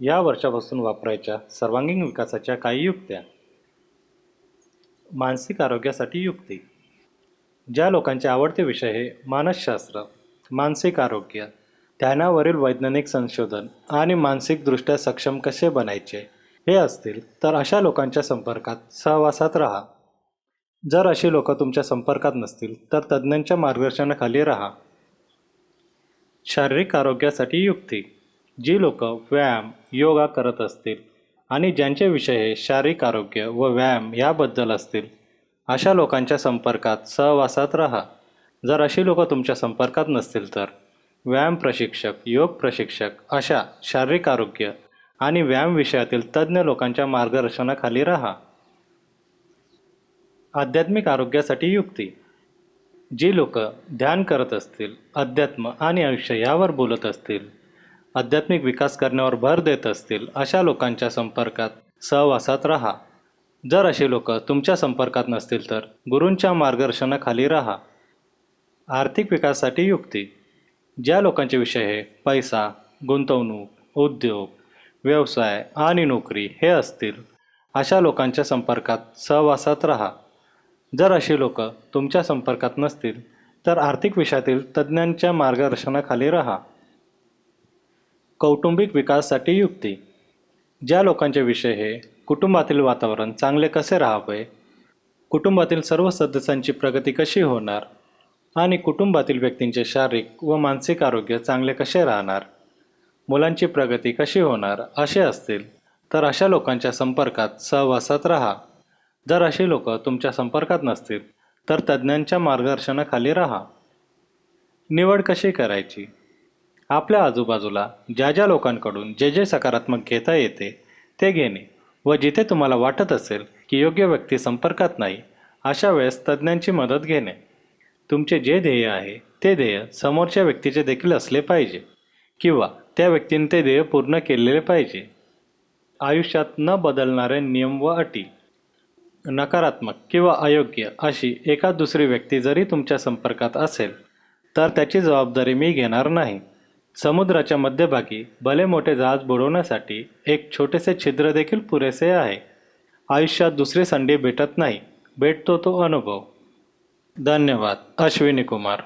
या वर्षापासून वापरायच्या सर्वांगीण विकासाच्या काही युक्त्या. मानसिक आरोग्यासाठी युक्ती. ज्या लोकांचे आवडते विषय हे मानसशास्त्र मानसिक आरोग्य ध्यानावरील वैज्ञानिक संशोधन आणि मानसिकदृष्ट्या सक्षम कसे बनायचे हे असतील तर अशा लोकांच्या संपर्कात सहवासात राहा. जर अशी लोक तुमच्या संपर्कात नसतील तर तज्ज्ञांच्या मार्गदर्शनाखाली राहा. शारीरिक आरोग्यासाठी युक्ती. जी लोक व्यायाम योगा करत असतील आणि ज्यांचे विषय हे शारीरिक आरोग्य व व्यायाम याबद्दल असतील अशा लोकांच्या संपर्कात सहवासात राहा. जर अशी लोक तुमच्या संपर्कात नसतील तर व्यायाम प्रशिक्षक योग प्रशिक्षक अशा शारीरिक आरोग्य आणि व्यायाम विषयातील तज्ज्ञ लोकांच्या मार्गदर्शनाखाली राहा. आध्यात्मिक आरोग्यासाठी युक्ती. जी लोक ध्यान करत असतील अध्यात्म आणि आयुष्य यावर बोलत असतील आध्यात्मिक विकास करण्यावर भर देत असतील अशा लोकांच्या संपर्कात सहवासात राहा. जर अशी लोक तुमच्या संपर्कात नसतील तर गुरूंच्या मार्गदर्शनाखाली राहा. आर्थिक विकासासाठी युक्ती. ज्या लोकांचे विषय हे पैसा गुंतवणूक उद्योग व्यवसाय आणि नोकरी हे असतील अशा लोकांच्या संपर्कात सहवासात राहा. जर अशी लोक तुमच्या संपर्कात नसतील तर आर्थिक विषयातील तज्ज्ञांच्या मार्गदर्शनाखाली राहा. कौटुंबिक विकासासाठी युक्ती. ज्या लोकांचे विषय हे कुटुंबातील वातावरण चांगले कसे राहावे कुटुंबातील सर्व सदस्यांची प्रगती कशी होणार आणि कुटुंबातील व्यक्तींचे शारीरिक व मानसिक आरोग्य चांगले कसे राहणार मुलांची प्रगती कशी होणार असे असतील तर अशा लोकांच्या संपर्कात सहवासात राहा. जर अशी लोक तुमच्या संपर्कात नसतील तर तज्ज्ञांच्या मार्गदर्शनाखाली राहा. निवड कशी करायची? आपल्या आजूबाजूला ज्या ज्या लोकांकडून जे जे सकारात्मक घेता येते ते घेणे व जिथे तुम्हाला वाटत असेल की योग्य व्यक्ती संपर्कात नाही अशा वेळेस तज्ज्ञांची मदत घेणे. तुमचे जे ध्येय आहे ते ध्येय समोरच्या व्यक्तीचे देखील असले पाहिजे किंवा त्या व्यक्तीने ते ध्येय पूर्ण केलेले पाहिजे. आयुष्यात न बदलणारे नियम व अटी नकारात्मक किंवा अयोग्य अशी एका दुसरी व्यक्ती जरी तुमच्या संपर्कात असेल तर त्याची जबाबदारी मी घेणार नाही. समुद्राच्या मध्यभागी भले मोठे जहाज बुडवण्यासाठी एक छोटेसे छिद्र देखील पुरेसे आहे. आयुष्यात दुसरी संधी भेटत नाही. भेटतो तो अनुभव. धन्यवाद. अश्विनी कुमार.